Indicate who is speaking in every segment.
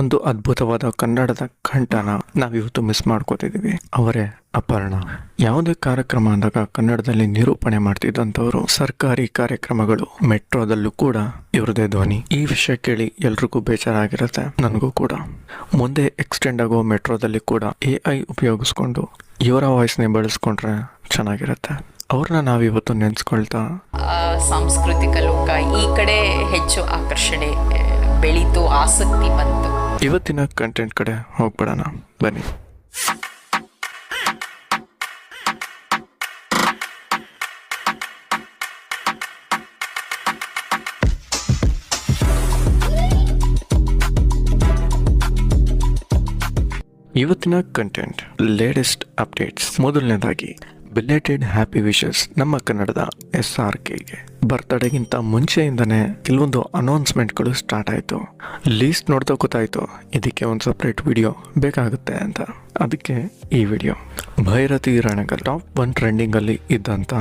Speaker 1: ಒಂದು ಅದ್ಭುತವಾದ ಕನ್ನಡದ ಕಂಠನ ನಾವಿವತ್ತು ಮಿಸ್ ಮಾಡ್ಕೋತಿದ್ದೀವಿ. ಅವರೇ ಅಪರ್ಣ. ಯಾವುದೇ ಕಾರ್ಯಕ್ರಮ ಅಂದಾಗ ಕನ್ನಡದಲ್ಲಿ ನಿರೂಪಣೆ ಮಾಡ್ತಿದ್ದಂಥವರು ಸರ್ಕಾರಿ ಕಾರ್ಯಕ್ರಮಗಳು, ಮೆಟ್ರೋದಲ್ಲೂ ಕೂಡ ಇವ್ರದೇ ಧ್ವನಿ. ಈ ವಿಷಯ ಕೇಳಿ ಎಲ್ರಿಗೂ ಬೇಜಾರಾಗಿರುತ್ತೆ, ನನಗೂ ಕೂಡ. ಮುಂದೆ ಎಕ್ಸ್ಟೆಂಡ್ ಆಗೋ ಮೆಟ್ರೋದಲ್ಲಿ ಕೂಡ ಎ ಐ ಉಪಯೋಗಿಸ್ಕೊಂಡು ಇವರ ವಾಯ್ಸ್ನೇ ಬಳಸ್ಕೊಂಡ್ರೆ ಚೆನ್ನಾಗಿರುತ್ತೆ. ಅವ್ರನ್ನ ನಾವಿವತ್ತು ನೆನೆಸ್ಕೊಳ್ತಾ
Speaker 2: ಸಾಂಸ್ಕೃತಿಕ ಲೋಕ ಈ ಕಡೆ ಹೆಚ್ಚು ಆಕರ್ಷಣೆ ಬೆಳೀತು, ಆಸಕ್ತಿ ಬಂತು.
Speaker 1: ಇವತ್ತಿನ ಕಂಟೆಂಟ್ ಕಡೆ ಹೋಗ್ಬಿಡೋಣ. ಬನ್ನಿ. ಇವತ್ತಿನ ಕಂಟೆಂಟ್ ಲೇಟೆಸ್ಟ್ ಅಪ್ಡೇಟ್ಸ್ ಮೊದಲನೇದಾಗಿ ಬಿಲೇಟೆಡ್ ಹ್ಯಾಪಿ ವಿಶಸ್ ನಮ್ಮ ಕನ್ನಡದ ಎಸ್ ಆರ್ ಕೆಗೆ ಬರ್ತ್ಡೇಗಿಂತ ಮುಂಚೆಯಿಂದನೇ ಕೆಲವೊಂದು ಅನೌನ್ಸ್ಮೆಂಟ್ಗಳು ಸ್ಟಾರ್ಟ್ ಆಯಿತು. ಲೀಸ್ಟ್ ನೋಡ್ತಾ ಗೊತ್ತಾಯಿತು ಇದಕ್ಕೆ ಒಂದು ಸಪ್ರೇಟ್ ವಿಡಿಯೋ ಬೇಕಾಗುತ್ತೆ ಅಂತ. ಅದಕ್ಕೆ ಈ video Bhairathi Ranagal top one ಟ್ರೆಂಡಿಂಗಲ್ಲಿ ಇದ್ದಂಥ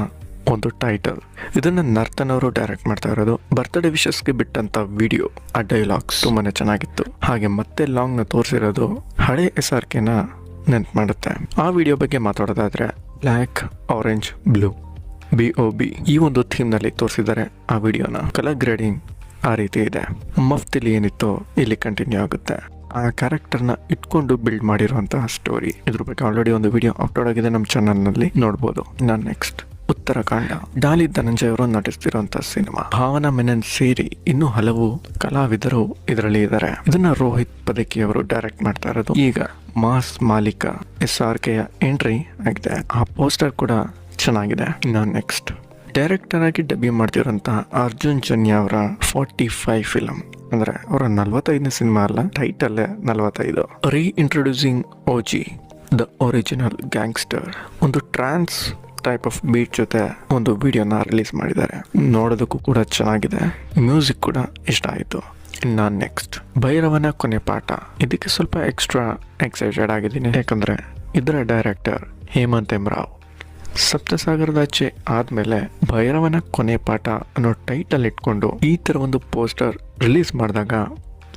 Speaker 1: ಒಂದು ಟೈಟಲ್ ಇದನ್ನ ನರ್ತನ್ ಅವರು ಡೈರೆಕ್ಟ್ ಮಾಡ್ತಾ ಇರೋದು. ಬರ್ತ್ಡೇ ವಿಶಸ್ಗೆ ಬಿಟ್ಟಂತ ವಿಡಿಯೋ ಆ ಡೈಲಾಗ್ಸ್ ತುಂಬಾನೇ ಚೆನ್ನಾಗಿತ್ತು. ಹಾಗೆ ಮತ್ತೆ ಲಾಂಗ್ನ ತೋರಿಸಿರೋದು ಹಳೆ ಎಸ್ ಆರ್ ಕೆನ ನೆನ್ಪು ಮಾಡುತ್ತೆ. ಆ ವಿಡಿಯೋ ಬಗ್ಗೆ ಮಾತಾಡೋದಾದ್ರೆ black orange blue B O B ಈ ಒಂದು ಥೀಮ್ನಲ್ಲಿ ತೋರಿಸಿದ್ದಾರೆ ಆ ವಿಡಿಯೋನ. ಕಲರ್ ಗ್ರೇಡಿಂಗ್ ಆ ರೀತಿ ಇದೆ. ಮಫ್ತಿಲಿ ಏನಿತ್ತು ಇಲ್ಲಿ ಕಂಟಿನ್ಯೂ ಆಗುತ್ತೆ. ಆ ಕ್ಯಾರೆಕ್ಟರ್ನ ಇಟ್ಕೊಂಡು ಬಿಲ್ಡ್ ಮಾಡಿರುವಂತಹ ಸ್ಟೋರಿ ಇದ್ರ ಬಗ್ಗೆ ಆಲ್ರೆಡಿ ಒಂದು ವಿಡಿಯೋ ಅಪ್ಲೋಡ್ ಆಗಿದೆ ನಮ್ಮ ಚಾನಲ್ನಲ್ಲಿ ನೋಡ್ಬೋದು. ನಾನು ನೆಕ್ಸ್ಟ್ ಉತ್ತರಾಖಂಡ. ಡಾಲಿ ಧನಂಜಯ ಅವರು ನಟಿಸ್ತಿರುವಂತಹ ಸಿನಿಮಾ. ಭಾವನಾ ಮೆನನ್ ಸೇರಿ ಇನ್ನೂ ಹಲವು ಕಲಾವಿದರು ಇದರಲ್ಲಿ ಇದ್ದಾರೆ. ಇದನ್ನ ರೋಹಿತ್ ಪದಕಿ ಅವರು ಡೈರೆಕ್ಟ್ ಮಾಡ್ತಾ ಇರೋದು. ಈಗ ಮಾಸ್ ಮಾಲೀಕ ಎಸ್ ಆರ್ ಕೆಯ ಎಂಟ್ರಿ ಆಗಿದೆ. ಆ ಪೋಸ್ಟರ್ ಕೂಡ ಚೆನ್ನಾಗಿದೆ. ಇನ್ನು ನೆಕ್ಸ್ಟ್ ಡೈರೆಕ್ಟರ್ ಆಗಿ ಡೆಬ್ಯೂ ಮಾಡ್ತಿರೋಂತಹ ಅರ್ಜುನ್ ಜನ್ಯ ಅವರ ಫಾರ್ಟಿ ಫೈವ್ ಫಿಲಮ್ ಅಂದ್ರೆ ಅವರ ನಲವತ್ತೈದನೇ ಸಿನಿಮಾ ಅಲ್ಲ ಟೈಟಲ್ ನಲವತ್ತೈದು. Reintroducing OG the original gangster ಒಂದು ಟ್ರಾನ್ಸ್ ಟೈಪ್ ಆಫ್ ಬೀಟ್ ಜೊತೆ ಒಂದು ವಿಡಿಯೋನ ರಿಲೀಸ್ ಮಾಡಿದ್ದಾರೆ. ನೋಡೋದಕ್ಕೂ ಕೂಡ ಚೆನ್ನಾಗಿದೆ. ಮ್ಯೂಸಿಕ್ ಕೂಡ ಇಷ್ಟ ಆಯಿತು. ಇನ್ನು ನೆಕ್ಸ್ಟ್ ಭೈರವನ ಕೊನೆ ಪಾಠ. ಇದಕ್ಕೆ ಸ್ವಲ್ಪ ಎಕ್ಸ್ಟ್ರಾ ಎಕ್ಸೈಟೆಡ್ ಆಗಿದ್ದೀನಿ. ಯಾಕಂದ್ರೆ ಇದರ ಡೈರೆಕ್ಟರ್ ಹೇಮಂತ್ ಎಂ ರಾವ್. ಸಪ್ತಸಾಗರದಾಚೆ ಆದ್ಮೇಲೆ ಭೈರವನ ಕೊನೆ ಪಾಠ ಅನ್ನೋ ಟೈಟಲ್ ಇಟ್ಕೊಂಡು ಈ ತರ ಒಂದು ಪೋಸ್ಟರ್ ರಿಲೀಸ್ ಮಾಡಿದಾಗ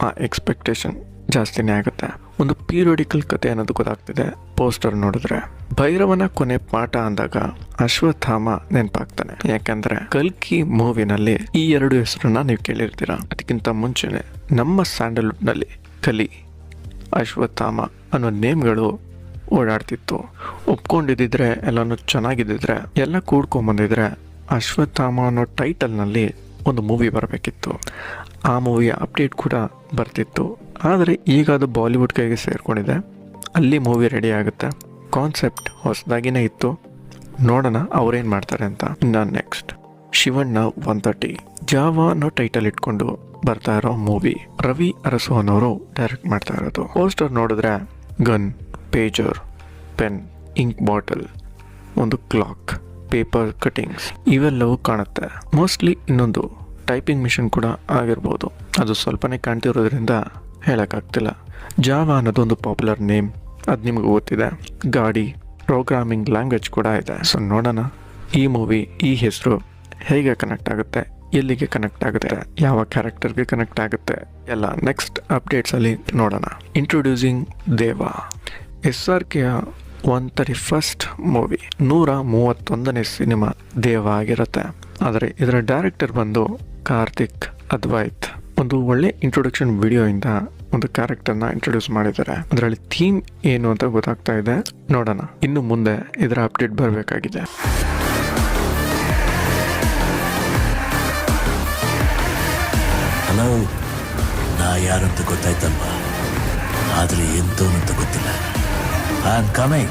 Speaker 1: ಆ ಎಕ್ಸ್ಪೆಕ್ಟೇಷನ್ ಜಾಸ್ತಿನೇ ಆಗುತ್ತೆ. ಒಂದು ಪೀರಿಯಡಿಕಲ್ ಕತೆ ಅನ್ನೋದು ಗೊತ್ತಾಗ್ತಿದೆ ಪೋಸ್ಟರ್ ನೋಡಿದ್ರೆ. ಭೈರವನ ಕೊನೆ ಪಾಠ ಅಂದಾಗ ಅಶ್ವತ್ಥಾಮ ನೆನಪಾಗ್ತಾನೆ. ಯಾಕಂದ್ರೆ ಕಲ್ಕಿ ಮೂವಿನಲ್ಲಿ ಈ ಎರಡು ಹೆಸರನ್ನ ನೀವು ಕೇಳಿರ್ತೀರ. ಅದಕ್ಕಿಂತ ಮುಂಚೆನೆ ನಮ್ಮ ಸ್ಯಾಂಡಲ್ವುಡ್ನಲ್ಲಿ ಕಲಿ, ಅಶ್ವತ್ಥಾಮ ಅನ್ನೋ ನೇಮ್ಗಳು ಓಡಾಡ್ತಿತ್ತು. ಒಪ್ಕೊಂಡಿದ್ದಿದ್ರೆ, ಎಲ್ಲನೂ ಚೆನ್ನಾಗಿದ್ದಿದ್ರೆ, ಎಲ್ಲ ಕೂಡ್ಕೊಂಬಂದಿದ್ರೆ, ಅಶ್ವತ್ಥಾಮ ಅನ್ನೋ ಟೈಟಲ್ನಲ್ಲಿ ಒಂದು ಮೂವಿ ಬರಬೇಕಿತ್ತು. ಆ ಮೂವಿಯ ಅಪ್ಡೇಟ್ ಕೂಡ ಬರ್ತಿತ್ತು. ಆದರೆ ಈಗ ಅದು ಬಾಲಿವುಡ್ ಕೈಗೆ ಸೇರಿಕೊಂಡಿದೆ. ಅಲ್ಲಿ ಮೂವಿ ರೆಡಿ ಆಗುತ್ತೆ. ಕಾನ್ಸೆಪ್ಟ್ ಹೊಸದಾಗಿನೇ ಇತ್ತು. ನೋಡೋಣ ಅವ್ರೇನು ಮಾಡ್ತಾರೆ ಅಂತ. ಇನ್ನು ನೆಕ್ಸ್ಟ್. ಶಿವಣ್ಣ ಒನ್ ತರ್ಟಿ ಜಾವ ಅನ್ನೋ ಟೈಟಲ್ ಇಟ್ಕೊಂಡು ಬರ್ತಾ ಇರೋ ಮೂವಿ. ರವಿ ಅರಸು ಅನ್ನೋರು ಡೈರೆಕ್ಟ್ ಮಾಡ್ತಾ ಇರೋದು. ಪೋಸ್ಟರ್ ನೋಡಿದ್ರೆ, gun. Pager pen ink bottle ಒಂದು ಕ್ಲಾಕ್ ಪೇಪರ್ ಕಟಿಂಗ್ಸ್ ಇವೆಲ್ಲವೂ ಕಾಣುತ್ತೆ. ಮೋಸ್ಟ್ಲಿ ಇನ್ನೊಂದು ಟೈಪಿಂಗ್ ಮಿಷಿನ್ ಕೂಡ ಆಗಿರ್ಬೋದು. ಅದು ಸ್ವಲ್ಪನೇ ಕಾಣ್ತಿರೋದ್ರಿಂದ ಹೇಳೋಕ್ಕಾಗ್ತಿಲ್ಲ. ಜಾವ ಅನ್ನೋದು ಒಂದು ಪಾಪ್ಯುಲರ್ ನೇಮ್ ಅದು ನಿಮಗೆ ಗೊತ್ತಿದೆ. ಗಾಡಿ ಪ್ರೋಗ್ರಾಮಿಂಗ್ ಲ್ಯಾಂಗ್ವೇಜ್ ಕೂಡ ಇದೆ. ಸೊ ನೋಡೋಣ, ಈ ಮೂವಿ ಈ ಹೆಸರು ಹೇಗೆ ಕನೆಕ್ಟ್ ಆಗುತ್ತೆ, ಎಲ್ಲಿಗೆ ಕನೆಕ್ಟ್ ಆಗುತ್ತೆ, ಯಾವ ಕ್ಯಾರೆಕ್ಟರ್ಗೆ ಕನೆಕ್ಟ್ ಆಗುತ್ತೆ, ಎಲ್ಲ ನೆಕ್ಸ್ಟ್ ಅಪ್ಡೇಟ್ಸಲ್ಲಿ ನೋಡೋಣ. ಇಂಟ್ರೊಡ್ಯೂಸಿಂಗ್ ದೇವ ಎಸ್ ಆರ್ ಕೆಯ ಒನ್ ತರ್ಟಿ ಫಸ್ಟ್ ಮೂವಿ ನೂರ ಮೂವತ್ತೊಂದನೇ ಸಿನಿಮಾ ದೇವ ಆಗಿರುತ್ತೆ ಆದರೆ ಇದರ ಡೈರೆಕ್ಟರ್ ಬಂದು ಕಾರ್ತಿಕ್ ಅದ್ವೈತ್. ಒಂದು ಒಳ್ಳೆ ಇಂಟ್ರೊಡಕ್ಷನ್ ಇಂದ ಒಂದು ಕ್ಯಾರೆಕ್ಟರ್ನ ಇಂಟ್ರೊಡ್ಯೂಸ್ ಮಾಡಿದ್ದಾರೆ. ಅದರಲ್ಲಿ ಥೀಮ್ ಏನು ಅಂತ ಗೊತ್ತಾಗ್ತಾ ಇದೆ. ನೋಡೋಣ. ಇನ್ನು ಮುಂದೆ ಇದರ ಅಪ್ಡೇಟ್ ಬರಬೇಕಾಗಿದೆ.
Speaker 3: ನಾ ಯಾರಂತ ಗೊತ್ತಾಯ್ತಲ್ವಾ? ಆದರೆ ಎಂತೋ ಅಂತ ಗೊತ್ತಿಲ್ಲ. I coming.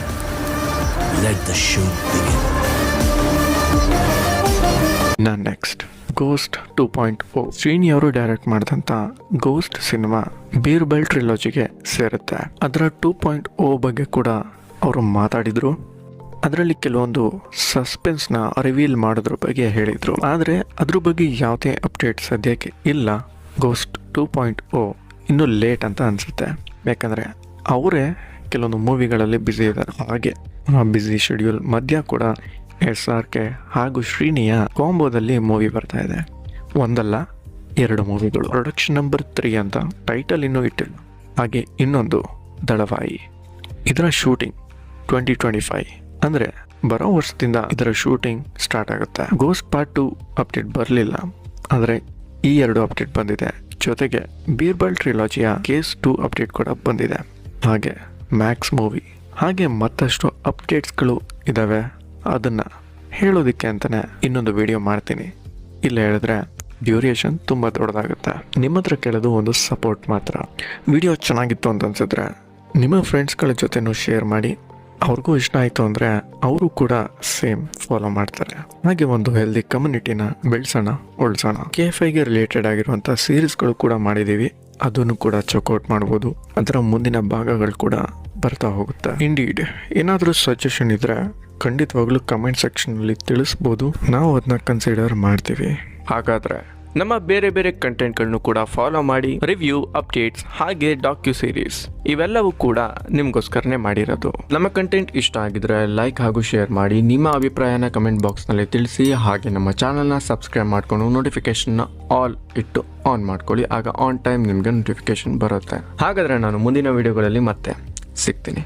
Speaker 3: Let the the begin.
Speaker 1: Now next. Ghost two point O Srini direct ಮಾಡಿದಂಥ ಗೋಸ್ಟ್ ಸಿನಿಮಾ ಬೀರ್ಬಲ್ ಟ್ರಿಲೋಜಿಗೆ ಸೇರುತ್ತೆ ಅದರ ಟೂ ಪಾಯಿಂಟ್ ಓ ಬಗ್ಗೆ ಕೂಡ ಅವರು ಮಾತಾಡಿದ್ರು ಅದರಲ್ಲಿ ಕೆಲವೊಂದು ಸಸ್ಪೆನ್ಸ್ನ ರಿವೀಲ್ ಮಾಡೋದ್ರ ಬಗ್ಗೆ ಹೇಳಿದರು ಆದರೆ ಅದ್ರ ಬಗ್ಗೆ ಯಾವುದೇ ಅಪ್ಡೇಟ್ ಸದ್ಯಕ್ಕೆ ಇಲ್ಲ ಗೋಸ್ಟ್ ಟೂ ಪಾಯಿಂಟ್ ಓ ಇನ್ನೂ ಲೇಟ್ ಅಂತ ಅನಿಸುತ್ತೆ ಯಾಕಂದರೆ ಅವರೇ ಕೆಲವೊಂದು ಮೂವಿಗಳಲ್ಲಿ ಬ್ಯುಸಿ ಇದ್ದಾರೆ. ಹಾಗೆ ಆ ಬ್ಯುಸಿ ಶೆಡ್ಯೂಲ್ ಮಧ್ಯ ಕೂಡ ಎಸ್ ಆರ್ ಕೆ ಹಾಗೂ ಶ್ರೀನಿಯ ಕಾಂಬೋದಲ್ಲಿ ಮೂವಿ ಬರ್ತಾ ಇದೆ. ಒಂದಲ್ಲ, ಎರಡು ಮೂವಿಗಳು. ಪ್ರೊಡಕ್ಷನ್ ನಂಬರ್ ತ್ರೀ ಅಂತ ಟೈಟಲ್ ಇನ್ನೂ ಇಟ್ಟಿಲ್ಲ. ಹಾಗೆ ಇನ್ನೊಂದು, ದಳವಾಯಿ. ಇದರ ಶೂಟಿಂಗ್ ಟ್ವೆಂಟಿ ಟ್ವೆಂಟಿ ಫೈವ್ ಅಂದರೆ ಬರೋ ವರ್ಷದಿಂದ ಇದರ ಶೂಟಿಂಗ್ ಸ್ಟಾರ್ಟ್ ಆಗುತ್ತೆ. ಗೋಸ್ ಪಾರ್ಟ್ ಟು ಅಪ್ಡೇಟ್ ಬರಲಿಲ್ಲ. ಆದರೆ ಈ ಎರಡು ಅಪ್ಡೇಟ್ ಬಂದಿದೆ. ಜೊತೆಗೆ ಬೀರ್ಬಲ್ ಟ್ರಿಲಾಜಿಯ ಕೇಸ್ ಟು ಅಪ್ಡೇಟ್ ಕೂಡ ಬಂದಿದೆ. ಹಾಗೆ ಮ್ಯಾಕ್ಸ್ ಮೂವಿ ಹಾಗೆ ಮತ್ತಷ್ಟು ಅಪ್ಡೇಟ್ಸ್ಗಳು ಇದ್ದಾವೆ ಅದನ್ನು ಹೇಳೋದಕ್ಕೆ ಅಂತಲೇ ಇನ್ನೊಂದು ವಿಡಿಯೋ ಮಾಡ್ತೀನಿ. ಇಲ್ಲ ಹೇಳಿದ್ರೆ ಡ್ಯೂರೇಷನ್ ತುಂಬ ದೊಡ್ಡದಾಗುತ್ತೆ. ನಿಮ್ಮ ಹತ್ರ ಕೇಳೋದು ಒಂದು ಸಪೋರ್ಟ್ ಮಾತ್ರ. ವಿಡಿಯೋ ಚೆನ್ನಾಗಿತ್ತು ಅಂತ ಅನ್ಸಿದ್ರೆ ನಿಮ್ಮ ಫ್ರೆಂಡ್ಸ್ಗಳ ಜೊತೆನೂ ಶೇರ್ ಮಾಡಿ. ಅವ್ರಿಗೂ ಇಷ್ಟ ಆಯಿತು ಅಂದರೆ ಅವರು ಕೂಡ ಸೇಮ್ ಫಾಲೋ ಮಾಡ್ತಾರೆ. ಹಾಗೆ ಒಂದು ಹೆಲ್ದಿ ಕಮ್ಯುನಿಟಿನ ಬೆಳೆಸೋಣ, ಉಳಿಸೋಣ. ಕೆ ಎಫ್ ಐಗೆ ರಿಲೇಟೆಡ್ ಆಗಿರುವಂಥ ಸೀರೀಸ್ಗಳು ಕೂಡ ಮಾಡಿದ್ದೀವಿ. ಅದನ್ನು ಕೂಡ ಚೆಕ್ಔಟ್ ಮಾಡ್ಬೋದು. ಅದರ ಮುಂದಿನ ಭಾಗಗಳು ಕೂಡ ಬರ್ತಾ ಹೋಗುತ್ತೆ. ಇಂಡೀಡ್ ಏನಾದರೂ ಸಜೆಷನ್ ಇದ್ದರೆ ಖಂಡಿತವಾಗ್ಲೂ ಕಮೆಂಟ್ ಸೆಕ್ಷನಲ್ಲಿ ತಿಳಿಸ್ಬೋದು. ನಾವು ಅದನ್ನ ಕನ್ಸಿಡರ್ ಮಾಡ್ತೀವಿ. ಹಾಗಾದ್ರೆ ನಮ್ಮ ಬೇರೆ ಬೇರೆ ಕಂಟೆಂಟ್ಗಳನ್ನು ಕೂಡ ಫಾಲೋ ಮಾಡಿ ರಿವ್ಯೂ ಅಪ್ಡೇಟ್ಸ್ ಹಾಗೆ ಡಾಕ್ಯು ಸೀರೀಸ್ ಇವೆಲ್ಲವೂ ಕೂಡ ನಿಮ್ಗೋಸ್ಕರನೇ ಮಾಡಿರೋದು. ನಮ್ಮ ಕಂಟೆಂಟ್ ಇಷ್ಟ ಆಗಿದ್ರೆ ಲೈಕ್ ಹಾಗೂ ಶೇರ್ ಮಾಡಿ, ನಿಮ್ಮ ಅಭಿಪ್ರಾಯನ ಕಮೆಂಟ್ ಬಾಕ್ಸ್ನಲ್ಲಿ ತಿಳಿಸಿ, ಹಾಗೆ ನಮ್ಮ ಚಾನಲ್ನ ಸಬ್ಸ್ಕ್ರೈಬ್ ಮಾಡ್ಕೊಂಡು ನೋಟಿಫಿಕೇಶನ್ನ ಆಲ್ ಇಟ್ಟು ಆನ್ ಮಾಡ್ಕೊಳ್ಳಿ, ಆಗ ಆನ್ ಟೈಮ್ ನಿಮಗೆ ನೋಟಿಫಿಕೇಶನ್ ಬರುತ್ತೆ. ಹಾಗಾದ್ರೆ ನಾನು ಮುಂದಿನ ವಿಡಿಯೋಗಳಲ್ಲಿ ಮತ್ತೆ ಸಿಗ್ತೀನಿ.